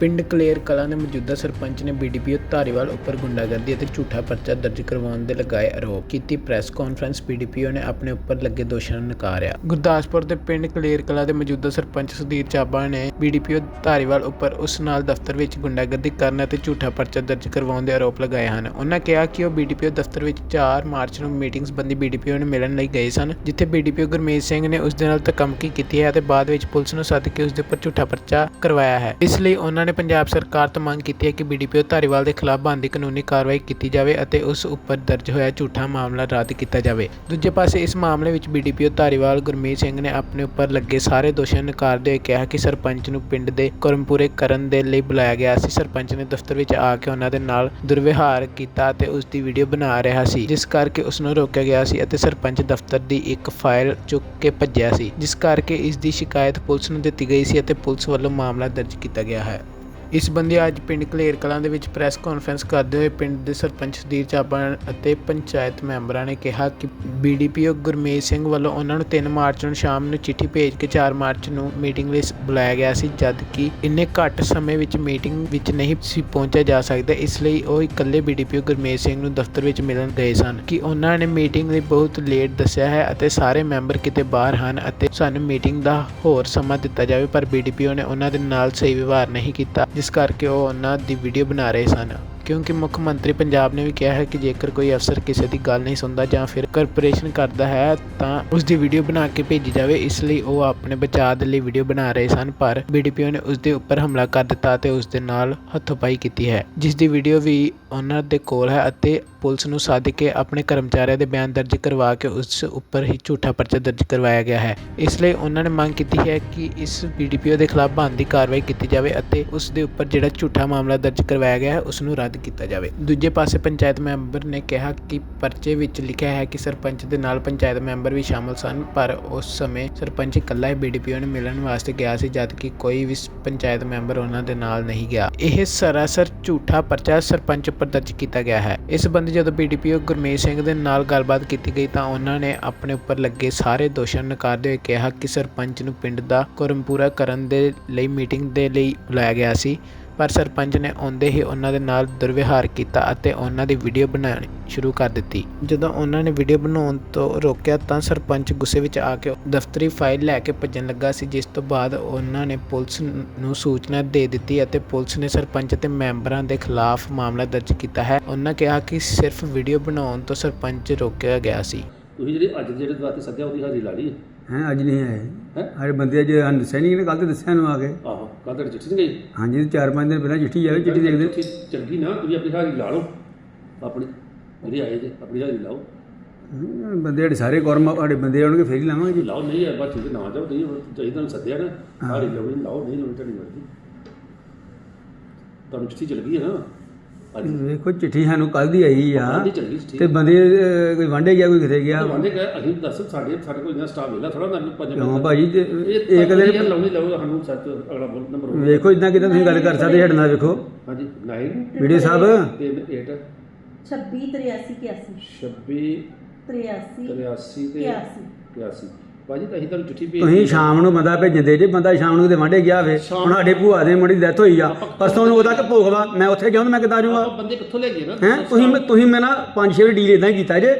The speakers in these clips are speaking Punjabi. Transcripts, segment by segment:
ਪਿੰਡ ਕਲੇਰ ਕਲਾਂ ਦੇ ਮੌਜੂਦਾ ਸਰਪੰਚ ਨੇ ਬੀਡੀਪੀਓ ਧਾਰੀਵਾਲ ਉੱਪਰ ਗੁੰਡਾਗਰਦੀ ਅਤੇ ਝੂਠਾ ਪਰਚਾ ਦਰਜ ਕਰਵਾਉਣ ਦੇ ਲਗਾਏ ਆਰੋਪ ਕੀਤੀ। ਪ੍ਰੈਸ ਕਾਨਫਰੰਸ ਬੀਡੀਪੀਓ ਨੇ ਆਪਣੇ ਉੱਪਰ ਲੱਗੇ ਦੋਸ਼ਾਂ ਨੂੰ ਨਕਾਰਿਆ। ਗੁਰਦਾਸਪੁਰ ਦੇ ਪਿੰਡ ਕਲੇਰ ਕਲਾਂ ਦੇ ਮੌਜੂਦਾ ਸਰਪੰਚ ਸੁਧੀਰ ਚਾਬਾ ਨੇ ਬੀਡੀਪੀਓ ਧਾਰੀਵਾਲ ਉੱਪਰ ਉਸ ਨਾਲ ਦਫ਼ਤਰ ਵਿੱਚ ਗੁੰਡਾਗਰਦੀ ਕਰਨ ਅਤੇ ਝੂਠਾ ਪਰਚਾ ਦਰਜ ਕਰਵਾਉਣ ਦੇ ਆਰੋਪ ਲਗਾਏ ਹਨ। ਉਹਨਾਂ ਕਿਹਾ ਕਿ ਉਹ ਬੀਡੀਪੀਓ ਦਫ਼ਤਰ ਵਿੱਚ 4 ਮਾਰਚ ਨੂੰ ਮੀਟਿੰਗ ਸੰਬੰਧੀ ਬੀਡੀਪੀਓ ਨੂੰ ਮਿਲਣ ਲਈ ਗਏ ਸਨ, ਜਿੱਥੇ ਬੀਡੀਪੀਓ ਗੁਰਮੀਤ ਸਿੰਘ ਨੇ ਉਸ ਦੇ ਨਾਲ ਧੱਕਾਮੁੱਕੀ ਕੀਤੀ ਹੈ ਅਤੇ ਬਾਅਦ ਵਿੱਚ ਪੁਲਿਸ ਨੂੰ ਸੱਦ ਕੇ ਉਸ ਦੇ ਉੱਪਰ ਝੂਠਾ ਪਰਚਾ ਕਰਵਾਇਆ ਹੈ। ਇਸ ਲਈ ਉਹਨਾਂ ਨੇ ਪੰਜਾਬ ਸਰਕਾਰ ਤੋਂ ਮੰਗ ਕੀਤੀ ਹੈ ਕਿ ਬੀਡੀਪੀਓ ਧਾਰੀਵਾਲ ਦੇ ਖਿਲਾਫ ਬਣਦੀ ਕਾਨੂੰਨੀ ਕਾਰਵਾਈ ਕੀਤੀ ਜਾਵੇ ਅਤੇ ਉਸ ਉੱਪਰ ਦਰਜ ਹੋਇਆ ਝੂਠਾ ਮਾਮਲਾ ਰੱਦ ਕੀਤਾ ਜਾਵੇ। ਦੂਜੇ ਪਾਸੇ ਇਸ ਮਾਮਲੇ ਵਿੱਚ ਬੀਡੀਪੀਓ ਧਾਰੀਵਾਲ ਗੁਰਮੀਤ ਸਿੰਘ ਨੇ ਆਪਣੇ ਉੱਪਰ ਲੱਗੇ ਸਾਰੇ ਦੋਸ਼ਾਂ ਨੂੰ ਨਕਾਰਦੇ ਹੋਏ ਕਿਹਾ ਕਿ ਸਰਪੰਚ ਨੂੰ ਪਿੰਡ ਦੇ ਕਰਮ ਪੂਰੇ ਕਰਨ ਦੇ ਲਈ ਬੁਲਾਇਆ ਗਿਆ ਸੀ। ਸਰਪੰਚ ਨੇ ਦਫ਼ਤਰ ਵਿੱਚ ਆ ਕੇ ਉਹਨਾਂ ਦੇ ਨਾਲ ਦੁਰਵਿਹਾਰ ਕੀਤਾ ਅਤੇ ਉਸ ਦੀ ਵੀਡੀਓ ਬਣਾ ਰਿਹਾ ਸੀ, ਜਿਸ ਕਰਕੇ ਉਸ ਨੂੰ ਰੋਕਿਆ ਗਿਆ ਸੀ ਅਤੇ ਸਰਪੰਚ ਦਫ਼ਤਰ ਦੀ ਇੱਕ ਫਾਈਲ ਚੁੱਕ ਕੇ ਭੱਜਿਆ ਸੀ, ਜਿਸ ਕਰਕੇ ਇਸ ਦੀ ਸ਼ਿਕਾਇਤ ਪੁਲਿਸ ਨੂੰ ਦਿੱਤੀ ਗਈ ਸੀ ਅਤੇ ਪੁਲਿਸ ਵੱਲੋਂ ਮਾਮਲਾ ਦਰਜ ਕੀਤਾ ਗਿਆ ਹੈ। ਇਸ ਬੰਦੇ ਅੱਜ ਪਿੰਡ ਕਲੇਰ ਕਲਾਂ ਦੇ ਵਿੱਚ ਪ੍ਰੈਸ ਕਾਨਫਰੰਸ ਕਰਦੇ ਹੋਏ ਪਿੰਡ ਦੇ ਸਰਪੰਚ ਸੁਧੀਰ ਚਾਬਾ ਅਤੇ ਪੰਚਾਇਤ ਮੈਂਬਰਾਂ ਨੇ ਕਿਹਾ ਕਿ ਬੀਡੀਪੀਓ ਗੁਰਮੇਜ ਸਿੰਘ ਵੱਲੋਂ ਉਹਨਾਂ ਨੂੰ 3 ਮਾਰਚ ਨੂੰ ਸ਼ਾਮ ਨੂੰ ਚਿੱਠੀ ਭੇਜ ਕੇ 4 ਮਾਰਚ ਨੂੰ ਮੀਟਿੰਗ ਲਈ ਬੁਲਾਇਆ ਗਿਆ ਸੀ, ਜਦ ਕਿ ਇੰਨੇ ਘੱਟ ਸਮੇਂ ਵਿੱਚ ਮੀਟਿੰਗ ਵਿੱਚ ਨਹੀਂ ਸੀ ਪਹੁੰਚਿਆ ਜਾ ਸਕਦਾ। ਇਸ ਲਈ ਉਹ ਇਕੱਲੇ ਬੀਡੀਪੀਓ ਗੁਰਮੇਜ ਸਿੰਘ ਨੂੰ ਦਫ਼ਤਰ ਵਿੱਚ ਮਿਲਣ ਗਏ ਸਨ ਕਿ ਉਹਨਾਂ ਨੇ ਮੀਟਿੰਗ ਲਈ ਬਹੁਤ ਲੇਟ ਦੱਸਿਆ ਹੈ ਅਤੇ ਸਾਰੇ ਮੈਂਬਰ ਕਿਤੇ ਬਾਹਰ ਹਨ ਅਤੇ ਸਾਨੂੰ ਮੀਟਿੰਗ ਦਾ ਹੋਰ ਸਮਾਂ ਦਿੱਤਾ ਜਾਵੇ, ਪਰ ਬੀਡੀਪੀਓ ਨੇ ਉਹਨਾਂ ਦੇ ਨਾਲ ਸਹੀ ਵਿਵਹਾਰ ਨਹੀਂ ਕੀਤਾ। ਜਿਸ ਕਰਕੇ ਉਹ ਉਹਨਾਂ ਦੀ ਵੀਡੀਓ ਬਣਾ ਰਹੇ ਸਨ। ਕਿਉਂਕਿ ਮੁੱਖ ਮੰਤਰੀ ਪੰਜਾਬ ਨੇ ਵੀ ਕਿਹਾ ਹੈ ਕਿ ਜੇਕਰ ਕੋਈ ਅਫਸਰ ਕਿਸੇ ਦੀ ਗੱਲ ਨਹੀਂ ਸੁਣਦਾ ਜਾਂ ਫਿਰ ਕਾਰਪੋਰੇਸ਼ਨ ਕਰਦਾ ਹੈ, ਤਾਂ ਉਸ ਦੀ ਵੀਡੀਓ ਬਣਾ ਕੇ ਭੇਜੀ ਜਾਵੇ। ਇਸ ਲਈ ਉਹ ਆਪਣੇ ਬਚਾਅ ਦੇ ਲਈ ਵੀਡੀਓ ਬਣਾ ਰਹੇ ਸਨ, ਪਰ ਬੀਡੀਪੀਓ ਨੇ ਉਸ ਦੇ ਉੱਪਰ ਹਮਲਾ ਕਰ ਦਿੱਤਾ ਅਤੇ ਉਸ ਦੇ ਨਾਲ ਹੱਥੋਪਾਈ ਕੀਤੀ ਹੈ ਜਿਸ ਦੀ ਵੀਡੀਓ ਵੀ ਉਹਨਾਂ ਦੇ ਕੋਲ ਹੈ ਅਤੇ ਪੁਲਿਸ ਨੂੰ ਸੱਦ ਕੇ ਆਪਣੇ ਕਰਮਚਾਰੀਆਂ ਦੇ ਬਿਆਨ ਦਰਜ ਕਰਵਾ ਕੇ ਉਸ ਉੱਪਰ ਹੀ ਝੂਠਾ ਪਰਚਾ ਦਰਜ ਕਰਵਾਇਆ ਗਿਆ ਹੈ। ਇਸ ਲਈ ਉਹਨਾਂ ਨੇ ਮੰਗ ਕੀਤੀ ਹੈ ਕਿ ਇਸ ਬੀਡੀਪੀਓ ਦੇ ਖਿਲਾਫ ਬਣਦੀ ਕਾਰਵਾਈ ਕੀਤੀ ਜਾਵੇ ਅਤੇ ਉਸ ਦੇ ਉੱਪਰ ਜਿਹੜਾ ਝੂਠਾ ਮਾਮਲਾ ਦਰਜ ਕਰਵਾਇਆ ਗਿਆ ਹੈ ਉਸ ਨੂੰ ਰੱਦ ਕੀਤਾ ਜਾਵੇ। ਦੂਜੇ ਪਾਸੇ ਪੰਚਾਇਤ ਮੈਂਬਰ ਨੇ ਕਿਹਾ ਕਿ ਪਰਚੇ ਵਿੱਚ ਲਿਖਿਆ ਹੈ ਕਿ ਸਰਪੰਚ ਦੇ ਨਾਲ ਪੰਚਾਇਤ ਮੈਂਬਰ ਵੀ ਸ਼ਾਮਲ ਸਨ, ਪਰ ਉਸ ਸਮੇਂ ਸਰਪੰਚ ਇਕੱਲਾ ਹੀ ਬੀਡੀਪੀਓ ਨੂੰ ਮਿਲਣ ਵਾਸਤੇ ਗਿਆ ਸੀ, ਜਦ ਕਿ ਕੋਈ ਵੀ ਪੰਚਾਇਤ ਮੈਂਬਰ ਉਹਨਾਂ ਦੇ ਨਾਲ ਨਹੀਂ ਗਿਆ। ਇਹ ਸਰਾਸਰ ਝੂਠਾ ਪਰਚਾ ਸਰਪੰਚ ਉੱਪਰ ਦਰਜ ਕੀਤਾ ਗਿਆ ਹੈ। ਇਸ ਸੰਬੰਧੀ ਜਦੋਂ ਬੀਡੀਪੀਓ ਗੁਰਮੇਸ਼ ਸਿੰਘ ਦੇ ਨਾਲ ਗੱਲਬਾਤ ਕੀਤੀ ਗਈ ਤਾਂ ਉਹਨਾਂ ਨੇ ਆਪਣੇ ਉੱਪਰ ਲੱਗੇ ਸਾਰੇ ਦੋਸ਼ਾਂ ਨੂੰ ਨਕਾਰਦੇ ਹੋਏ ਕਿਹਾ ਕਿ ਸਰਪੰਚ ਨੂੰ ਪਿੰਡ ਦਾ ਕਰਮ ਪੂਰਾ ਕਰਨ ਦੇ ਲਈ ਮੀਟਿੰਗ ਦੇ ਲਈ ਬੁਲਾਇਆ ਗਿਆ ਸੀ। ਪਰ ਸਰਪੰਚ ਨੇ ਆਉਂਦੇ ਹੀ ਉਹਨਾਂ ਦੇ ਨਾਲ ਦੁਰਵਿਹਾਰ ਕੀਤਾ ਅਤੇ ਉਹਨਾਂ ਦੀ ਵੀਡੀਓ ਬਣਾਉਣੀ ਸ਼ੁਰੂ ਕਰ ਦਿੱਤੀ। ਜਦੋਂ ਉਹਨਾਂ ਨੇ ਵੀਡੀਓ ਬਣਾਉਣ ਤੋਂ ਰੋਕਿਆ ਤਾਂ ਸਰਪੰਚ ਗੁੱਸੇ ਵਿੱਚ ਆ ਕੇ ਦਫ਼ਤਰੀ ਫਾਈਲ ਲੈ ਕੇ ਭੱਜਣ ਲੱਗਾ ਸੀ, ਜਿਸ ਤੋਂ ਬਾਅਦ ਉਹਨਾਂ ਨੇ ਪੁਲਿਸ ਨੂੰ ਸੂਚਨਾ ਦੇ ਦਿੱਤੀ ਅਤੇ ਪੁਲਿਸ ਨੇ ਸਰਪੰਚ ਅਤੇ ਮੈਂਬਰਾਂ ਦੇ ਖਿਲਾਫ ਮਾਮਲਾ ਦਰਜ ਕੀਤਾ ਹੈ। ਉਹਨਾਂ ਕਿਹਾ ਕਿ ਸਿਰਫ ਵੀਡੀਓ ਬਣਾਉਣ ਤੋਂ ਸਰਪੰਚ ਰੋਕਿਆ ਗਿਆ ਸੀ। ਤੁਸੀਂ ਜਿਹੜੀ ਅੱਜ ਜਿਹੜੇ ਦਵਾਤੇ ਸੱਦਿਆ ਉਹਦੀ ਹਾਜ਼ਰੀ ਲਾ ਲਈ। ਹੈ ਅੱਜ ਨਹੀਂ ਆਏ। ਹੈਂ? ਅਰੇ ਬੰਦੇ ਅੱਜ ਸਾਨੂੰ ਦੱਸਿਆ ਨਹੀਂ ਕੱਲ ਤੇ ਦੱਸਿਆ ਨੂੰ ਆ ਕੇ। ਆਹੋ ਕੱਲ੍ਹ ਚਿੱਠੀ ਨਹੀਂ ਗਈ? ਹਾਂਜੀ ਤੇ ਚਾਰ ਪੰਜ ਦਿਨ ਪਹਿਲਾਂ ਚਿੱਠੀ ਜਾਵੇ ਚਿੱਠੀ ਦੇਖਦੇ। ਚਿੱਠੀ ਚੰਗੀ ਨਾ ਤੁਸੀਂ ਆਪਣੀ ਹਾਜ਼ਰੀ ਲਾ ਲਓ। ਆਪਣੀ ਜਿਹੜੀ ਆਏ ਜੇ ਆਪਣੀ ਹਾਜ਼ਰੀ ਲਾਓ। ਹਮ, ਬੰਦੇ ਸਾਡੇ ਸਾਰੇ ਗੌਰਮ ਸਾਡੇ ਬੰਦੇ ਆਉਣਗੇ ਫੇਰ ਹੀ ਲਾਵਾਂਗੇ ਜੀ। ਲਾਓ ਨਹੀਂ ਹੈ ਬਸ ਠੀਕ ਹੈ, ਨਾ ਜਾਓ ਤੁਸੀਂ ਹੁਣ ਤੁਸੀਂ ਤੁਹਾਨੂੰ ਸੱਦਿਆ ਨਾ ਹਾਜ਼ਰੀ ਲਾਓ ਨਹੀਂ ਲਾਓ ਨਹੀਂ ਲਾਉਣੀ ਤੁਹਾਡੀ ਮਰਜ਼ੀ। ਤੁਹਾਨੂੰ ਚਿੱਠੀ ਚਲ ਗਈ ਹੈ ਨਾ। ਵੇਖੋ ਚਿੱਠੀ ਸਾਨੂੰ ਕੱਲ ਦੀ ਆਈ ਆ। ਦੀ ਚਲ ਤੇ ਬੰਦੇ ਅਹ, ਕੋਈ ਵਾਂਡੇ ਗਿਆ ਕੋਈ ਕਿਤੇ ਗਿਆ? ਵਾਂਦੇ ਕਹੇ ਅਸੀਂ ਦੱਸ ਸਾਡੇ ਸਾਡੇ ਕੋਲ ਇੰਨਾ ਸਟਾਫ ਵੇਲਾ ਥੋੜਾ ਨਾ ਪੰਜ ਕਿਉਂ ਭਾਜੀ ਤੇ ਇਹ ਇੱਕ ਦਿਨ ਲਾਉਣੀ ਲਾਓ ਸਾਨੂੰ ਸੱਚ ਅਗਲਾ ਬੋਲ ਨੰਬਰ ਵੇਖੋ ਇਦਾਂ ਕਿਦਾਂ ਤੁਸੀਂ ਗੱਲ ਕਰ ਸਕਦੇ ਸਾਡੇ ਨਾਲ ਵੇਖੋ। ਹਾਂਜੀ 9 ਵੀਡੀਓ ਸਾਹਿਬ। 3 8 ਛੱਬੀ ਤਰਿਆਸੀ ਇਕਿਆਸੀ। 26 ਤਰਿਆਸੀ 83 ਤੇ ਇਕਿਆਸੀ। 81 ਭਾਜੀ ਤਾਂ ਅਸੀਂ ਤੁਹਾਨੂੰ ਚਿੱਠੀ ਭੇਜ ਤੁਸੀਂ ਸ਼ਾਮ ਨੂੰ ਬੰਦਾ ਭੇਜਦੇ ਜੇ ਬੰਦਾ ਸ਼ਾਮ ਨੂੰ ਕਿਤੇ ਵਾਂਡੇ ਗਿਆ ਹੋਵੇ ਹੁਣ ਸਾਡੇ ਭੂਆ ਦੇ ਮੁੰਡੇ ਦੀ ਡੈਥ ਹੋਈ ਆ। ਪਰਸੋਂ ਨੂੰ ਉਹਦਾ ਕਿ ਭੋਗ ਵਾ? ਮੈਂ ਉੱਥੇ ਗਿਆ ਤਾਂ ਮੈਂ ਕਿੱਦਾਂ ਜਾਊਂਗਾ? ਬੰਦੇ ਕਿੱਥੋਂ ਲੈ ਗਏ ਨਾ? ਹੈਂ? ਤੁਸੀਂ ਮੈਂ- ਤੁਸੀਂ ਮੇਰੇ ਨਾਲ ਪੰਜ ਛੇ ਵਾਰੀ ਡੀਲ ਇਦਾਂ ਹੀ ਕੀਤਾ ਜੇ।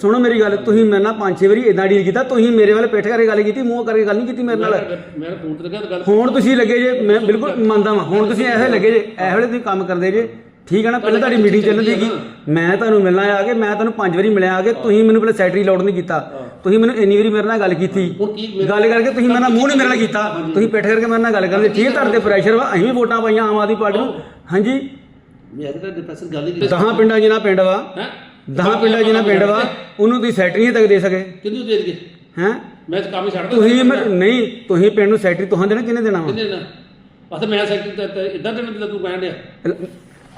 ਸੁਣੋ ਮੇਰੀ ਗੱਲ ਤੁਸੀਂ ਮੇਰੇ ਨਾਲ ਪੰਜ ਛੇ ਵਾਰੀ ਇਦਾਂ ਡੀਲ ਕੀਤਾ ਤੁਸੀਂ ਮੇਰੇ ਵੱਲ ਪਿੱਠ ਕਰਕੇ ਗੱਲ ਕੀਤੀ ਮੂੰਹ ਕਰਕੇ ਗੱਲ ਨਹੀਂ ਕੀਤੀ ਮੇਰੇ ਨਾਲ? ਮੈਂ ਫੋਨ ਤੇ ਗੱਲ ਗੱਲ ਹੁਣ ਤੁਸੀਂ ਲੱਗੇ ਜੇ ਮੈਂ ਬਿਲਕੁਲ ਮੰਨਦਾ ਵਾਂ। ਹੁਣ ਤੁਸੀਂ ਐਸੇ ਲੱਗੇ ਜੇ ਇਹ ਵੇਲੇ ਤੁਸੀਂ ਕੰਮ ਕਰਦੇ ਜੇ। ਠੀਕ ਹੈ ਨਾ? ਪਹਿਲਾਂ ਤੁਹਾਡੀ ਮੀਟਿੰਗ ਚੱਲਦੀ ਸੀਗੀ ਮੈਂ ਤੁਹਾਨੂੰ ਮਿਲਣਾ ਆ ਕੇ ਮੈਂ ਤੁਹਾਨੂੰ ਪੰਜ ਵਾਰੀ ਮਿਲਿਆ ਆ ਕੇ ਤੁਸੀਂ ਮੈਨੂੰ ਪਹਿਲਾਂ ਸੈਟਰੀ ਲੋਡ ਨਹੀਂ ਕੀਤਾ। ਤੁਸੀਂ ਮੈਨੂੰ ਇੰਨੀ ਵਾਰੀ ਮੇਰੇ ਨਾਲ ਗੱਲ ਕੀਤੀ। ਹੁਣ ਕੀ ਮੇਰਾ- ਗੱਲ ਕਰਕੇ ਤੁਸੀਂ ਮੇਰੇ ਨਾਲ ਮੂੰਹ ਨਹੀਂ ਮੇਰੇ ਨਾਲ ਕੀਤਾ। ਤੁਸੀਂ ਪਿੱਠ ਕਰਕੇ ਮੇਰੇ ਨਾਲ ਗੱਲ ਕਰਦੇ ਠੀਕ ਹੈ ਤੁਹਾਡੇ ਤੇ ਪ੍ਰੈਸ਼ਰ ਵਾ ਅਸੀਂ ਵੀ ਵੋਟਾਂ ਪਾਈਆਂ ਆਮ ਆਦਮੀ ਪਾਰਟੀ ਨੂੰ। ਹਾਂਜੀ। ਮੈਂ ਤਾਂ ਡਿਫੈਂਸਰ ਗੱਲ ਹੀ ਦਹਾਂ ਪਿੰਡਾਂ ਜਿਨ੍ਹਾਂ ਪਿੰਡ ਵਾ ਹੈ? ਦਹਾਂ ਪਿੰਡਾਂ ਜਿਨ੍ਹਾਂ ਪਿੰਡ ਵਾ ਉਹਨੂੰ ਤੁਸੀਂ ਸੈਟਰੀ ਤੱਕ ਦੇ ਸਕੇ। ਕਿੰਨੂੰ ਦੇ ਦੇਗੇ ਹੈਂ? ਮੈਂ ਤਾਂ ਕੰਮ ਹੀ ਛੱਡ ਤੁਸੀਂ ਮੈਂ- ਨਹੀਂ ਤੁਸੀਂ ਪਿੰਡ ਨੂੰ ਸੈਟਰੀ ਤੁਹਾਂ ਦੇਣਾ ਕਿਹਨੇ ਦੇਣਾ ਵਾ? ਕਿੰਨੇ ਨਾ ਬਸ ਮੈਂ ਸੈਕਟਰੀ ਤੇ ਇਦਾਂ ਦੇ ਤੂੰ ਕਹਿਣ ਡਿਆ।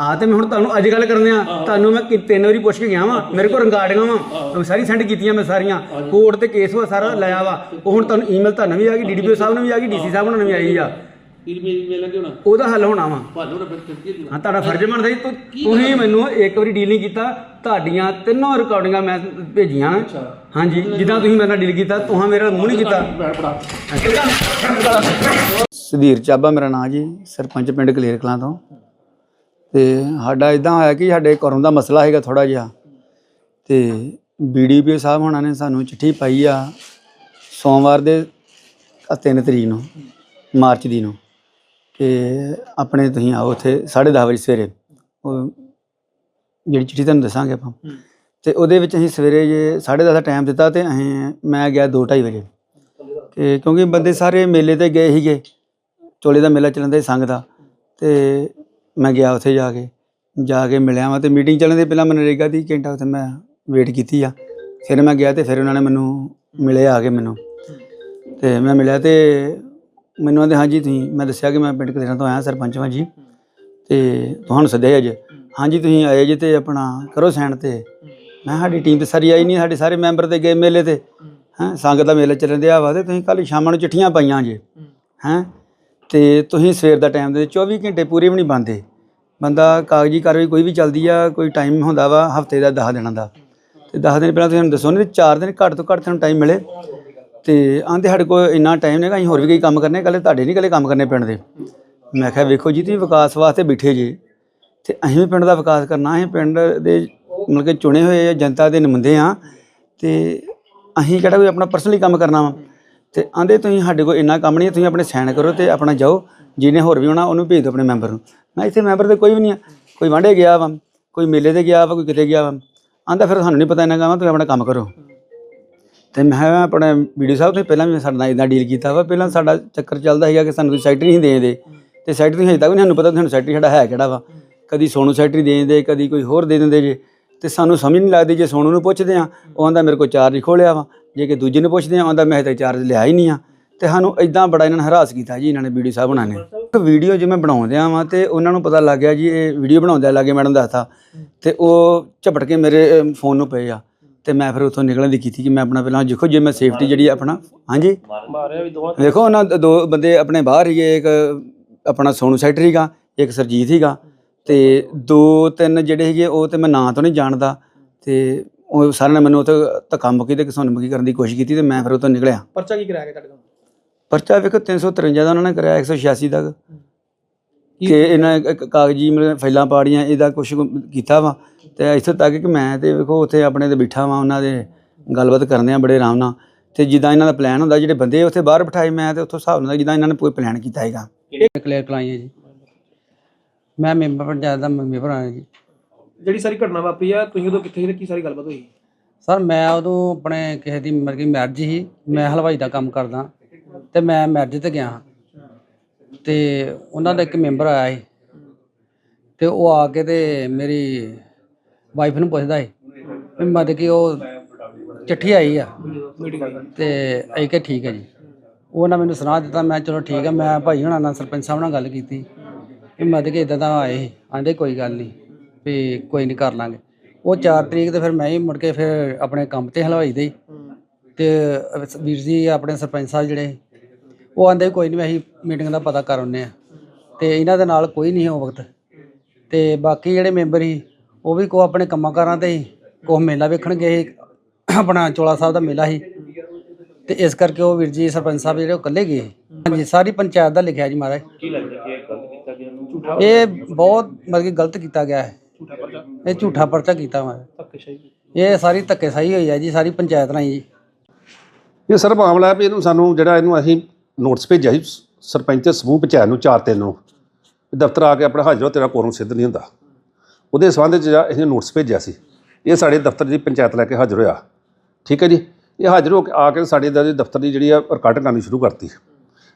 ਆ ਤੇ ਮੈਂ ਹੁਣ ਤੁਹਾਨੂੰ ਅੱਜ ਗੱਲ ਕਰਨੇ ਆ। ਤੁਹਾਨੂੰ ਮੈਂ ਕਿ- ਤਿੰਨ ਵਾਰੀ ਪੁੱਛ ਕੇ ਗਿਆ ਵਾਂ। ਮੇਰੇ ਕੋਲ ਰਿਕਾਰਡਿੰਗਾਂ ਵਾਂ। ਸਾਰੀ ਸੈਂਡ ਕੀਤੀਆਂ ਮੈਂ ਸਾਰੀਆਂ। ਕੋਰਟ ਤੇ ਕੇਸ ਵਾ ਸਾਰਾ ਲਾਇਆ ਵਾ। ਉਹ ਹੁਣ ਤੁਹਾਨੂੰ ਈਮੇਲ ਤੁਹਾਨੂੰ ਵੀ ਆ ਗਈ ਡੀਡੀਪੀਓ ਸਾਹਿਬ ਨੂੰ ਵੀ ਆ ਗਈ ਡੀਸੀ ਸਾਹਿਬ ਨੂੰ ਵੀ ਆਈ ਆ। ਫਿਰ ਮੇਰੀ ਮੇਲਾ ਕਿਉਂ ਨਾ ਉਹਦਾ ਹੱਲ ਹੋਣਾ ਵਾ। ਭਾਲੋ ਨਾ ਫਿਰ? ਹਾਂ ਤੁਹਾਡਾ ਫਰਜ਼ ਬਣਦਾ ਜੀ। ਤੁ- ਤੁਸੀਂ ਮੈਨੂੰ ਇੱਕ ਵਾਰੀ ਡੀਲ ਨਹੀਂ ਕੀਤਾ। ਤੁਹਾਡੀਆਂ ਤਿੰਨੋਂ ਰਿਕਾਰਡਿੰਗਾਂ ਮੈਂ ਭੇਜੀਆਂ। ਹਾਂਜੀ ਜਿੱਦਾਂ ਤੁਸੀਂ ਮੇਰੇ ਨਾਲ ਡੀਲ ਕੀਤਾ ਤੁਹਾਂ ਮੇਰਾ ਮੂੰਹ ਨਹੀਂ ਕੀਤਾ। ਸੁਧੀਰ ਚਾਬਾ ਮੇਰਾ ਨਾਂ ਜੀ ਸਰਪੰਚ ਪਿੰਡ ਕਲੇਰ ਕਲਾਂ ਤੋਂ। ਤੇ ਸਾਡਾ ਇਦਾਂ ਹੋਇਆ ਕਿ ਸਾਡੇ ਘਰੋਂ ਦਾ ਮਸਲਾ ਹੈਗਾ ਥੋੜਾ ਜਿਹਾ ਤੇ ਬੀਡੀਪੀ ਸਾਹਿਬ ਹੋਣਾ ਨੇ ਸਾਨੂੰ ਚਿੱਠੀ ਪਾਈ ਆ ਸੋਮਵਾਰ ਦੇ 3 ਤਰੀਕ ਨੂੰ ਮਾਰਚ ਦੀ ਨੂੰ ਕਿ ਆਪਣੇ ਤੁਸੀਂ ਆਓ ਉੱਥੇ 10:30 ਵਜੇ ਸਵੇਰੇ। ਉਹ ਜਿਹੜੀ ਚਿੱਠੀ ਤੁਹਾਨੂੰ ਦੱਸਾਂਗੇ ਆਪਾਂ। ਤੇ ਉਹਦੇ ਵਿੱਚ ਅਸੀਂ ਸਵੇਰੇ ਜੇ 10:30 ਦਾ ਟਾਈਮ ਦਿੱਤਾ ਤੇ ਅਸੀਂ ਮੈਂ ਗਿਆ 2:30 ਵਜੇ। ਕਿ ਕਿਉਂਕਿ ਬੰਦੇ ਸਾਰੇ ਮੇਲੇ ਤੇ ਗਏ ਸੀਗੇ ਚੋਲੇ ਦਾ ਮੇਲਾ ਚੱਲਣ ਦਾ ਸੀ ਸੰਗ ਦਾ ਤੇ ਮੈਂ ਗਿਆ ਉੱਥੇ ਜਾ ਕੇ ਜਾ ਕੇ ਮਿਲਿਆ ਵਾਂ ਤੇ ਮੀਟਿੰਗ ਚੱਲਣ ਦੇ ਪਹਿਲਾਂ ਮਨਰੇਗਾ ਦੀ ਘੰਟਾ ਉੱਥੇ ਮੈਂ ਵੇਟ ਕੀਤੀ ਆ। ਫਿਰ ਮੈਂ ਗਿਆ ਤੇ ਫਿਰ ਉਹਨਾਂ ਨੇ ਮੈਨੂੰ ਮਿਲੇ ਆ ਕੇ ਮੈਨੂੰ। ਤੇ ਮੈਂ ਮਿਲਿਆ ਤੇ ਮੈਨੂੰ ਆਂਦੇ ਹਾਂਜੀ, ਤੁਸੀਂ ਮੈਂ ਦੱਸਿਆ ਕਿ ਮੈਂ ਪਿੰਡ ਕਦੇਰਾ ਤੋਂ ਆਇਆ, ਸਰਪੰਚ ਹਾਂ ਜੀ। ਤੇ ਤੁਹਾਨੂੰ ਸੱਦਿਆ ਅੱਜ। ਹਾਂਜੀ, ਤੁਸੀਂ ਆਏ ਜੀ ਤੇ ਆਪਣਾ ਕਰੋ ਸਾਈਨ ਤੇ। ਮੈਂ ਸਾਡੀ ਟੀਮ ਤੇ ਸਾਰੀ ਆਈ ਨਹੀਂ ਸਾਡੇ ਸਾਰੇ ਮੈਂਬਰ ਤੇ ਗਏ ਮੇਲੇ ਤੇ। ਹੈਂ, ਸੰਗਤ ਦਾ ਮੇਲਾ ਚੱਲਣ ਦਿਆ ਵਾ ਤੇ ਤੁਸੀਂ ਕੱਲ ਸ਼ਾਮਾਂ ਨੂੰ ਚਿੱਠੀਆਂ ਪਾਈਆਂ ਜੇ। ਹੈਂ? ਤੇ ਤੁਸੀਂ ਸਵੇਰ ਦਾ ਟਾਈਮ ਦੇ 24 ਘੰਟੇ ਪੂਰੇ ਵੀ ਨਹੀਂ ਬੰਦੇ ਬੰਦਾ ਕਾਗਜ਼ੀ ਕਾਰਵਾਈ ਕੋਈ ਵੀ ਚੱਲਦੀ ਆ, ਕੋਈ ਟਾਈਮ ਹੁੰਦਾ ਵਾ ਹਫ਼ਤੇ ਦਾ 10 ਦਿਨਾਂ ਦਾ। ਤੇ 10 ਦਿਨ ਪਹਿਲਾਂ ਤੁਸੀਂ ਸਾਨੂੰ ਦੱਸੋ ਨੇ 4 ਦਿਨ ਘੱਟ ਤੋਂ ਘੱਟ ਤੁਹਾਨੂੰ ਟਾਈਮ ਮਿਲੇ। ਤੇ ਆਂਦੇ ਸਾਡੇ ਕੋਲ ਇੰਨਾ ਟਾਈਮ ਨਹੀਂਗਾ ਅਸੀਂ ਹੋਰ ਵੀ ਕਈ ਕੰਮ ਕਰਨੇ ਕੱਲੇ ਤੁਹਾਡੇ ਨਹੀਂ ਕੱਲੇ ਕੰਮ ਕਰਨੇ ਪਿੰਡ ਦੇ। ਮੈਂ ਕਿਹਾ ਵੇਖੋ ਜੀ, ਤੁਸੀਂ ਵਿਕਾਸ ਵਾਸਤੇ ਬੈਠੇ ਜੀ। ਤੇ ਅਸੀਂ ਵੀ ਪਿੰਡ ਦਾ ਵਿਕਾਸ ਕਰਨਾ, ਅਸੀਂ ਪਿੰਡ ਦੇ ਮਤਲਬ ਕਿ ਚੁਣੇ ਹੋਏ ਜਨਤਾ ਦੇ ਨੁਮਾਇੰਦੇ ਆ। ਤੇ ਅਸੀਂ ਕਿਹੜਾ ਕੋਈ ਆਪਣਾ ਪਰਸਨਲੀ ਕੰਮ ਕਰਨਾ ਵਾ? ਤੇ ਆਂਦੇ ਤੁਸੀਂ ਸਾਡੇ ਕੋਲ ਇੰਨਾ ਕੰਮ ਨਹੀਂ ਹੈ, ਤੁਸੀਂ ਆਪਣੇ ਸਾਈਨ ਕਰੋ ਤੇ ਆਪਣਾ ਜਾਓ ਜਿਹਨੇ ਹੋਰ ਵੀ ਹੋਣਾ ਉਹਨੂੰ ਭੇਜ ਦਿਓ ਆਪਣੇ ਮੈਂਬਰ ਨੂੰ। ਮੈਂ ਇੱਥੇ ਮੈਂਬਰ ਤੇ ਕੋਈ ਵੀ ਨਹੀਂ ਆ ਕੋਈ ਵਾਂਡੇ ਗਿਆ ਵਾ ਕੋਈ ਮੇਲੇ ਤੇ ਗਿਆ ਵਾ ਕੋਈ ਕਿਤੇ ਗਿਆ ਵਾ। ਆਂਦਾ ਫਿਰ ਸਾਨੂੰ ਨਹੀਂ ਪਤਾ ਇਹਨਾਂ ਕੰਮ ਤੁਸੀਂ ਆਪਣਾ ਕੰਮ ਕਰੋ। ਤੇ ਮੈਂ ਕਿਹਾ ਆਪਣੇ ਵੀਡੀਓ ਸਾਹਿਬ ਤੁਸੀਂ ਪਹਿਲਾਂ ਵੀ ਸਾਡੇ ਨਾਲ ਇਦਾਂ ਡੀਲ ਕੀਤਾ ਵਾ ਪਹਿਲਾਂ ਸਾਡਾ ਚੱਕਰ ਚੱਲਦਾ ਸੀਗਾ ਕਿ ਸਾਨੂੰ ਤੁਸੀਂ ਸੈਕਟਰੀ ਨਹੀਂ ਦੇ ਦੇ। ਤੇ ਸੈਕਟਰੀ ਤੁਸੀਂ ਹਜੇ ਤੱਕ ਵੀ ਨਹੀਂ ਸਾਨੂੰ ਪਤਾ ਤੁਹਾਨੂੰ ਸੈਕਟਰੀ ਸਾਡਾ ਹੈ ਕਿਹੜਾ ਵਾ। ਕਦੀ ਸੋਨੂੰ ਸੈਕਟਰੀ ਦੇ ਦਿੰਦੇ ਕਦੀ ਕੋਈ ਹੋਰ ਦੇ ਦਿੰਦੇ ਜੇ। ਤੇ ਸਾਨੂੰ ਸਮਝ ਨਹੀਂ ਲੱਗਦੀ ਜੇ ਸੋਨੂ ਨੂੰ ਪੁੱਛਦੇ ਆ ਉਹ ਆਂਦਾ ਮੇਰੇ ਕੋਲ ਚਾਰਜ ਖੋਲਿਆ ਵਾ। ਜੇ ਕਿ ਦੂਜੇ ਨੂੰ ਪੁੱਛਦੇ ਆ ਆਂਦਾ ਮੈਂ ਤੱਕ ਚਾਰਜ ਲਿਆ ਹੀ ਨਹੀਂ ਆ। ਤੇ ਸਾਨੂੰ ਇਦਾਂ ਬੜਾ ਇਹਨਾਂ ਨੇ ਹਰਾਸ ਕੀਤਾ ਜੀ ਇਹਨਾਂ ਨੇ ਵੀਡੀਓ ਸਾਹਿਬ ਬਣਾਣੇ ਇੱਕ ਵੀਡੀਓ ਜਿਵੇਂ ਬਣਾਉਂਦਿਆਂ ਵਾਂ ਤੇ ਉਹਨਾਂ ਨੂੰ ਪਤਾ ਲੱਗ ਗਿਆ ਜੀ ਇਹ ਵੀਡੀਓ ਬਣਾਉਂਦਿਆਂ ਲੱਗੇ ਮੈਡਮ ਦੱਸਤਾ। ਤੇ ਉਹ ਝਪਟ ਕੇ ਮੇਰੇ ਫੋਨ ਨੂੰ ਪਏ ਆ। ਤੇ ਮੈਂ ਫਿਰ ਉੱਥੋਂ ਨਿਕਲਣ ਦੀ ਕੀਤੀ ਕਿ ਮੈਂ ਆਪਣਾ ਪਹਿਲਾਂ ਦੇਖੋ ਜੇ ਮੈਂ ਸੇਫਟੀ ਜਿਹੜੀ ਆਪਣਾ ਹਾਂਜੀ? ਮਾਰਿਆ ਵੀ ਦੋਵਾਂ ਦੇਖੋ ਉਹਨਾਂ ਦ- ਦੋ ਬੰਦੇ ਆਪਣੇ ਬਾਹਰ ਹੀਗੇ ਇੱਕ ਆਪਣਾ ਸੋਨੂ ਸੈਕਟਰੀ ਗਾ ਇੱਕ ਸਰਜੀਤ ਹੀਗਾ ਤੇ ਦੋ ਤਿੰਨ ਜਿਹੜੇ ਹੈਗੇ ਉਹ ਤੇ ਮੈਂ ਨਾਂ ਤੋਂ ਨਹੀਂ ਜਾਣਦਾ ਤੇ ਉਹ ਸਾਰਿਆਂ ਨੇ ਮੈਨੂੰ ਉੱਥੇ ਧੱਕਾ ਮੁੱਕੀ ਤੇ ਕਿਸਨ ਮੁੱਕੀ ਕਰਨ ਦੀ ਕੋਸ਼ਿਸ਼ ਕੀਤੀ ਤੇ ਮੈਂ ਫਿਰ ਉੱਥੋਂ ਨਿਕਲਿਆ। ਪਰਚਾ ਕੀ ਕਰਾਇਆ ਗਿਆ ਤੁਹਾਡੇ ਤੋਂ? ਪਰਚਾ ਵੇਖੋ 353 ਦਾ ਉਹਨਾਂ ਨੇ ਕਰਾਇਆ 186 ਤੱਕ ਕਿ ਇਹਨਾਂ ਨੇ ਇੱਕ ਕਾਗਜ਼ੀ ਮਤਲਬ ਫਾਈਲਾਂ ਪਾੜੀਆਂ ਇਹਦਾ ਕੁਝ ਕੀਤਾ ਵਾ। ਤੇ ਇੱਥੋਂ ਤੱਕ ਕਿ ਮੈਂ ਤੇ ਵੇਖੋ ਉੱਥੇ ਆਪਣੇ ਤੇ ਬੈਠਾ ਵਾਂ ਉਹਨਾਂ ਦੇ ਗੱਲਬਾਤ ਕਰਦੇ ਆ ਬੜੇ ਆਰਾਮ ਨਾਲ। ਤੇ ਜਿੱਦਾਂ ਇਹਨਾਂ ਦਾ ਪਲਾਨ ਹੁੰਦਾ ਜਿਹੜੇ ਬੰਦੇ ਉੱਥੇ ਬਾਹਰ ਬਿਠਾਏ ਮੈਂ ਤੇ ਉੱਥੋਂ ਹਿਸਾਬ ਨਾਲ ਜਿੱਦਾਂ ਇਹਨਾਂ ਨੇ ਕੋਈ ਪਲਾਨ ਕੀਤਾ ਹੈਗਾ। ਕਲੀਅਰ ਕਲਾਈ ਹੈ ਜੀ? ਮੈਂ ਮੈਂਬਰ ਪੰਚਾਇਤ ਦਾ ਮੈਂਬਰ ਹਾਂ ਜੀ। ਜਿਹੜੀ ਸਾਰੀ ਘਟਨਾ ਵਾਪਰੀ ਆ ਤੁਸੀਂ ਉਦੋਂ ਕਿੱਥੇ ਸੀ ਤੇ ਕੀ ਸਾਰੀ ਗੱਲਬਾਤ ਹੋਈ? ਸਰ ਮੈਂ ਉਦੋਂ ਆਪਣੇ ਕਿਸੇ ਦੀ ਮਰ ਗਈ ਮੈਰਿਜ ਸੀ ਮੈਂ ਹਲਵਾਈ ਦਾ ਕੰਮ ਕਰਦਾ ਤੇ ਮੈਂ ਮੈਰਿਜ ਤੇ ਗਿਆ ਤੇ ਉਹਨਾਂ ਦਾ ਇੱਕ ਮੈਂਬਰ ਆਇਆ ਸੀ ਤੇ ਉਹ ਆ ਕੇ ਤੇ ਮੇਰੀ ਵਾਈਫ ਨੂੰ ਪੁੱਛਦਾ ਸੀ ਵੀ ਮਤਲਬ ਕਿ ਉਹ ਚਿੱਠੀ ਆਈ ਆ ਤੇ ਅਸੀਂ ਕਿ ਠੀਕ ਹੈ ਜੀ। ਉਹਨਾਂ ਮੈਨੂੰ ਸੁਣਾ ਦਿੱਤਾ ਮੈਂ ਚਲੋ ਠੀਕ ਹੈ ਮੈਂ ਭਾਈ ਹੁਣਾਂ ਨਾਲ ਸਰਪੰਚ ਸਾਹਿਬ ਨਾਲ ਗੱਲ ਕੀਤੀ। ਵੀ ਮਤਲਬ ਕਿ ਇਦਾਂ ਦਾ ਆਏ ਸੀ। ਆਂਦੇ ਕੋਈ ਗੱਲ ਨਹੀਂ ਵੀ ਕੋਈ ਨਹੀਂ ਕਰ ਲਾਂਗੇ। ਉਹ 4 ਤਰੀਕ ਤੇ ਫਿਰ ਮੈਂ ਹੀ ਮੁੜ ਕੇ ਫਿਰ ਆਪਣੇ ਕੰਮ ਤੇ ਹਲਵਾਈ ਦੇ ਹੀ। ਤੇ ਵੀਰ ਜੀ ਆਪਣੇ ਸਰਪੰਚ ਸਾਹਿਬ ਜਿਹੜੇ ਉਹ ਆਂਦੇ ਕੋਈ ਨਹੀਂ ਅਸੀਂ ਮੀਟਿੰਗ ਦਾ ਪਤਾ ਕਰ ਆਉਂਦੇ ਆ ਤੇ ਇਹਨਾਂ ਦੇ ਨਾਲ ਕੋਈ ਨਹੀਂ ਉਹ ਵਕਤ। ਤੇ ਬਾਕੀ ਜਿਹੜੇ ਮੈਂਬਰ ਸੀ, ਉਹ ਵੀ ਕੋ ਆਪਣੇ ਕੰਮਾਂ ਕਾਰਾਂ ਤੇ ਹੀ, ਕੋ ਮੇਲਾ ਵੇਖਣ ਗਏ ਸੀ। ਆਪਣਾ ਚੋਲਾ ਸਾਹਿਬ ਦਾ ਮੇਲਾ ਸੀ। ਤੇ ਇਸ ਕਰਕੇ ਉਹ ਵੀਰ ਜੀ ਸਰਪੰਚ ਸਾਹਿਬ ਜਿਹੜੇ ਉਹ ਇਕੱਲੇ ਗਏ ਹਾਂਜੀ, ਸਾਰੀ ਪੰਚਾਇਤ ਦਾ ਲਿਖਿਆ ਜੀ ਮਹਾਰਾਜ। ਕੀ ਲੱਗਦਾ ਕਿ ਇਹ ਗਲਤ ਕੀਤਾ ਗਿਆ ਨੂੰ ਇਹ ਬਹੁਤ ਮਤਲਬ ਕਿ ਗਲਤ ਕੀਤਾ ਗਿਆ ਹੈ। ਇਹ ਝੂਠਾ ਪਰਚਾ ਕੀਤਾ ਮੈਂ ਇਹ ਸਾਰੀ ਧੱਕੇਸ਼ਾਹੀ ਹੋਈ ਹੈ ਜੀ ਸਾਰੀ ਪੰਚਾਇਤ ਨਾਲ ਜੀ। ਇਹ ਸਰ ਮਾਮਲਾ ਹੈ ਵੀ ਇਹਨੂੰ ਸਾਨੂੰ ਜਿਹੜਾ ਇਹਨੂੰ ਅਸੀਂ ਨੋਟਿਸ ਭੇਜਿਆ ਸੀ ਸਰਪੰਚ ਤੇ ਸਮੂਹ ਪੰਚਾਇਤ ਨੂੰ 4 ਨੂੰ। ਵੀ ਦਫ਼ਤਰ ਆ ਕੇ ਆਪਣਾ ਹਾਜ਼ਰ ਹੋ ਤੇਰਾ ਕੋਰਮ ਸਿੱਧ ਨਹੀਂ ਹੁੰਦਾ। ਉਹਦੇ ਸੰਬੰਧ 'ਚ ਜਿਹੜਾ ਅਸੀਂ ਨੋਟਿਸ ਭੇਜਿਆ ਸੀ ਇਹ ਸਾਡੇ ਦਫ਼ਤਰ ਦੀ ਪੰਚਾਇਤ ਲੈ ਕੇ ਹਾਜ਼ਰ ਹੋਇਆ। ਠੀਕ ਹੈ ਜੀ? ਇਹ ਹਾਜ਼ਰ ਹੋ ਕੇ ਆ ਕੇ ਸਾਡੇ ਦਫ਼ਤਰ ਦੀ ਜਿਹੜੀ ਆ ਰਿਕਾਰਡਿੰਗ ਕਰਨੀ ਸ਼ੁਰੂ ਕਰਤੀ।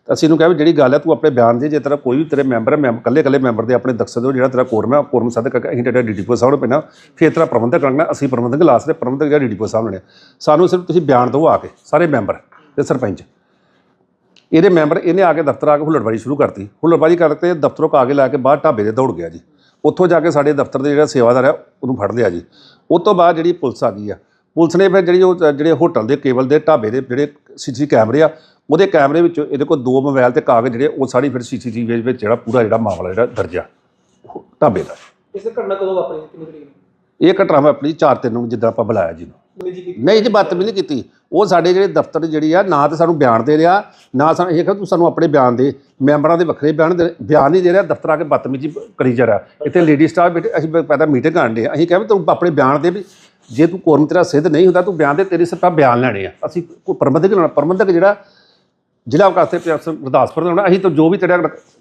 ਅਸੀਂ ਇਹਨੂੰ ਕਿਹਾ ਵੀ ਜਿਹੜੀ ਗੱਲ ਹੈ ਤੂੰ ਆਪਣੇ ਬਿਆਨ ਦੇ, ਜੇ ਤੇਰਾ ਕੋਈ ਵੀ ਤੇਰੇ ਮੈਂਬਰ ਹੈ ਮੈਂਬਰ ਇਕੱਲੇ ਇਕੱਲੇ ਮੈਂਬਰ ਦੇ ਆਪਣੇ ਦਕਸਤ ਦੇ ਜਿਹੜਾ ਤੇਰਾ ਕੋਰਮ ਹੈ ਕੋਰਮ ਸੱਦ ਕਰਕੇ ਅਸੀਂ ਤੇਰਾ ਡੀਡੀਪੋ ਸਾਹਿਬ ਨੂੰ ਪੈਣਾ, ਫਿਰ ਤੇਰਾ ਪ੍ਰਬੰਧਕ ਕਰਨਾ ਅਸੀਂ ਪ੍ਰਬੰਧਕ ਲਾਸ ਦੇ ਪ੍ਰਬੰਧਕ ਜਿਹੜਾ ਡੀਡੀਪੋ ਸਾਹਿਬ ਨੇ ਸਾਨੂੰ ਸਿਰਫ ਤੁਸੀਂ ਬਿਆਨ ਦਿਓ ਆ ਕੇ, ਸਾਰੇ ਮੈਂਬਰ ਤੇ ਸਰਪੰਚ। ਇਹਦੇ ਮੈਂਬਰ ਇਹਨੇ ਆ ਕੇ ਦਫ਼ਤਰ ਆ ਕੇ ਹੁੱਲੜਬਾਜੀ ਸ਼ੁਰੂ ਕਰਤੀ। ਹੁੱਲੜਬਾਜੀ ਕਰਕੇ ਦਫ਼ਤਰੋਂ ਕਾ ਕੇ ਲਾ ਕੇ ਬਾਹਰ ਢਾਬੇ ਦੇ ਦੌੜ ਗਿਆ ਜੀ। ਉੱਥੋਂ ਜਾ ਕੇ ਸਾਡੇ ਦਫ਼ਤਰ ਦੇ ਜਿਹੜਾ ਸੇਵਾਦਾਰ ਆ ਉਹਨੂੰ ਫੜ ਲਿਆ ਜੀ। ਉਸ ਤੋਂ ਬਾਅਦ ਜਿਹੜੀ ਪੁਲਿਸ ਆ ਗਈ ਆ ਪੁਲਿਸ ਨੇ ਫਿਰ ਜਿਹੜੀ ਉਹ ਜਿਹੜੇ ਹੋਟਲ ਦੇ ਕੇਬਲ ਦੇ ਢਾਬੇ ਦੇ ਜਿਹੜੇ ਸੀਸੀ ਕੈਮਰੇ ਆ ਉਹਦੇ ਕੈਮਰੇ ਵਿੱਚੋਂ ਇਹਦੇ ਕੋਲ ਦੋ ਮੋਬਾਈਲ ਤੇ ਕਾਗਜ਼ ਜਿਹੜੇ ਉਹ ਸਾਰੀ ਫਿਰ ਸੀਸੀਟੀਵੀ ਵਿੱਚ ਜਿਹੜਾ ਪੂਰਾ ਜਿਹੜਾ ਮਾਮਲਾ ਜਿਹੜਾ ਦਰਜ ਢਾਬੇ ਦਾ। ਇਸ ਘਟਨਾ ਕਦੋਂ ਵਾਪਰੀ? ਕਿੰਨੀ ਤਰੀਕ ਇਹ ਘਟਨਾ ਮੈਂ ਆਪਣੀ 4 ਨੂੰ ਜਿੱਦਾਂ ਆਪਾਂ ਬੁਲਾਇਆ ਜੀ ਨੂੰ। ਨਹੀਂ ਜੀ ਬਦਤਮੀਜ਼ੀ ਨਹੀਂ ਕੀਤੀ। ਉਹ ਸਾਡੇ ਜਿਹੜੇ ਦਫ਼ਤਰ ਜਿਹੜੀ ਆ ਨਾ ਤਾਂ ਸਾਨੂੰ ਬਿਆਨ ਦੇ ਰਿਹਾ ਨਾ ਸਾਨੂੰ ਇਹ ਕਿ ਤੂੰ ਸਾਨੂੰ ਆਪਣੇ ਬਿਆਨ ਦੇ ਮੈਂਬਰਾਂ ਦੇ ਵੱਖਰੇ ਬਿਆਨ ਦੇ ਬਿਆਨ ਨਹੀਂ ਦੇ ਰਿਹਾ ਦਫ਼ਤਰ ਆ ਕੇ ਬਦਤਮੀਜ਼ੀ ਕਰੀ ਜਾ ਰਿਹਾ। ਇੱਥੇ ਲੇਡੀ ਸਟਾਫ ਅਸੀਂ ਪਹਿਲਾਂ ਮੀਟਿੰਗ ਕਰਨ ਦੇ ਅਸੀਂ ਕਿਹਾ ਵੀ ਤੂੰ ਆਪਣੇ ਬਿਆਨ ਦੇ ਵੀ ਜੇ ਤੂੰ ਕੋਰਮ ਤੇਰਾ ਸਿੱਧ ਨਹੀਂ ਹੁੰਦਾ ਤੂੰ ਬਿਆਨ ਦੇ ਤੇਰੇ ਸਿਰ ਆਪਾਂ ਬਿਆਨ ਲੈਣੇ ਆ। ਅਸੀਂ ਕੋਈ ਪ੍ਰਬੰਧਕ ਨਾਲ ਪ੍ਰਬੰਧਕ ਜਿਹੜਾ ਜ਼ਿਲ੍ਹਾ ਵਿਕਾਸ ਤੇ ਗੁਰਦਾਸਪੁਰ ਦਾ ਹੋਣਾ ਅਸੀਂ ਤਾਂ ਜੋ ਵੀ ਤੇਰਾ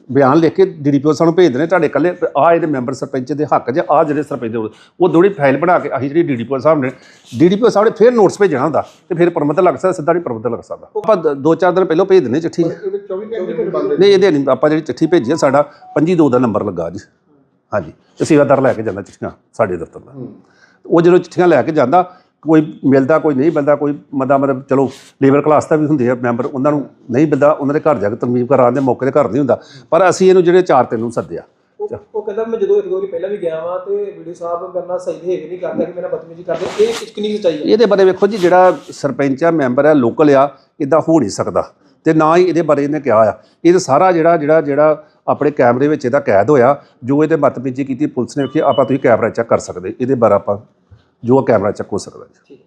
ਬਿਆਨ ਲਿਖ ਕੇ ਡੀਡੀਪੀਓ ਸਾਨੂੰ ਭੇਜ ਦੇਣੇ ਤੁਹਾਡੇ ਇਕੱਲੇ ਆ ਇਹਦੇ ਮੈਂਬਰ ਸਰਪੰਚ ਦੇ ਹੱਕ 'ਚ ਆ ਜਿਹੜੇ ਸਰਪੰਚ ਦੇ ਉਹ ਦੋੜੀ ਫਾਈਲ ਬਣਾ ਕੇ ਅਸੀਂ ਜਿਹੜੀ ਡੀਡੀਪੀਓ ਸਾਹਿਬ ਨੇ ਡੀਡੀਪੀਓ ਸਾਹਿਬ ਨੇ ਫਿਰ ਨੋਟਿਸ ਭੇਜਣਾ ਹੁੰਦਾ ਤੇ ਫਿਰ ਪ੍ਰਬੰਧਕ ਲੱਗ ਸਕਦਾ ਸਿੱਧਾ ਨਹੀਂ ਪ੍ਰਬੰਧਕ ਲੱਗ ਸਕਦਾ। ਆਪਾਂ ਦ- ਚਾਰ ਦਿਨ ਪਹਿਲਾਂ ਭੇਜ ਦਿੰਦੇ ਚਿੱਠੀ। ਨਹੀਂ ਇਹਦੇ ਨਹੀਂ ਆਪਾਂ ਜਿਹੜੀ ਚਿੱਠੀ ਭੇਜੀ ਹੈ ਸਾਡਾ 25 ਦੋ ਦਾ ਨੰਬਰ ਲੱਗਾ ਜੀ। ਹਾਂਜੀ ਤੇ ਸੇਵਾਦਾਰ ਲੈ ਕੇ ਜਾਂਦਾ ਚਿੱਠੀਆਂ ਸਾਡੇ ਦਫ਼ਤਰ ਦਾ। ਉਹ ਜਦੋਂ ਚਿੱਠੀਆਂ ਲੈ ਕੇ ਜਾਂਦਾ ਕੋਈ ਮਿਲਦਾ ਕੋਈ ਨਹੀਂ ਮਿਲਦਾ ਕੋਈ ਮਦਾ ਮਤਲਬ ਚਲੋ ਲੇਬਰ ਕਲਾਸ ਦਾ ਵੀ ਹੁੰਦੇ ਆ ਮੈਂਬਰ ਉਹਨਾਂ ਨੂੰ ਨਹੀਂ ਮਿਲਦਾ ਉਹਨਾਂ ਦੇ ਘਰ ਜਾ ਕੇ ਤਰਮੀਮ ਕਰਾਉਣ ਦੇ ਮੌਕੇ ਤੇ ਘਰ ਨਹੀਂ ਹੁੰਦਾ। ਪਰ ਅਸੀਂ ਇਹਨੂੰ ਜਿਹੜੇ ਚਾਰ ਤਿੰਨ ਨੂੰ ਸੱਦਿਆ। ਉਹ ਉਹ ਕਹਿੰਦਾ ਮੈਂ ਜਦੋਂ ਇੱਕ ਦੋ ਵਾਰੀ ਪਹਿਲਾਂ ਵੀ ਗਿਆ ਵਾਂ ਤੇ ਵੀਡੀਓ ਸਾਹਿਬ ਮੇਰੇ ਨਾਲ ਸਹੀ ਬਿਹੇਵ ਨਹੀਂ ਕਰਦਾ ਕਿ ਮੇਰੇ ਬਦਤਮੀਜ਼ੀ ਕਰਦੇ। ਇਹ ਕਿਸ ਕਿੰਨੀ ਸੱਚਾਈ ਹੈ ਇਹਦੇ ਬਾਰੇ ਵੇਖੋ ਜੀ ਜਿਹੜਾ ਸਰਪੰਚ ਆ ਮੈਂਬਰ ਆ ਲੋਕਲ ਆ ਇਦਾਂ ਹੋ ਨਹੀਂ ਸਕਦਾ। ਤੇ ਨਾ ਹੀ ਇਹਦੇ ਬਾਰੇ ਇਹਨੇ ਕਿਹਾ ਆ। ਇਹ ਤਾਂ ਸਾਰਾ ਜਿਹੜਾ ਜਿਹੜਾ ਜਿਹੜਾ ਆਪਣੇ ਕੈਮਰੇ ਵਿੱਚ ਇਹਦਾ ਕੈਦ ਹੋਇਆ ਜੋ ਇਹਦੇ ਬਦਤਮੀਜ਼ੀ ਕੀਤੀ ਪੁਲਿਸ ਨੇ ਵੇਖੀ ਆਪਾਂ ਤੁਸੀਂ ਕੈਮਰਾ ਚੈੱਕ ਕਰ ਸਕਦੇ। ਇਹਦੇ ਬਾਰੇ ਆਪਾਂ ਜੋ ਕੈਮਰਾ ਚੈੱਕ ਹੋ ਸਕਦਾ ਜੀ